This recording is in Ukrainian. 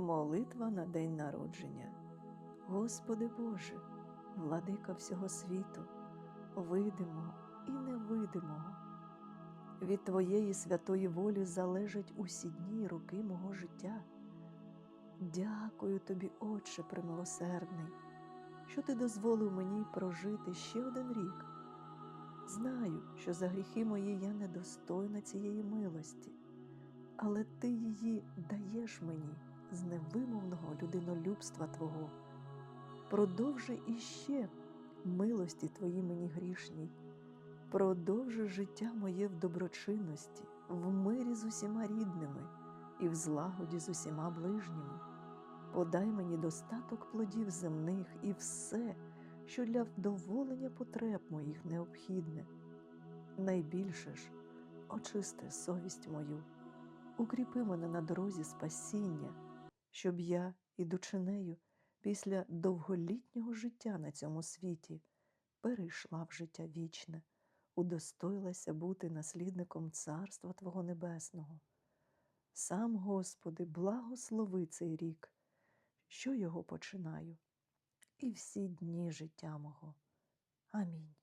Молитва на день народження. Господи Боже, владика всього світу, видимого і невидимого. Від Твоєї святої волі залежать усі дні і роки мого життя. Дякую тобі, Отче примилосердний, що ти дозволив мені прожити ще один рік. Знаю, що за гріхи мої я недостойна цієї милості, але ти її даєш мені з невимовного людинолюбства Твого. Продовжи іще милості Твої мені грішній, продовжи життя моє в доброчинності, в мирі з усіма рідними і в злагоді з усіма ближніми. Подай мені достаток плодів земних і все, що для вдоволення потреб моїх необхідне. Найбільше ж очисти совість мою, укріпи мене на дорозі спасіння, щоб я, ідучи нею, після довголітнього життя на цьому світі, перейшла в життя вічне, удостоїлася бути наслідником Царства Твого Небесного. Сам, Господи, благослови цей рік, що його починаю, і всі дні життя мого. Амінь.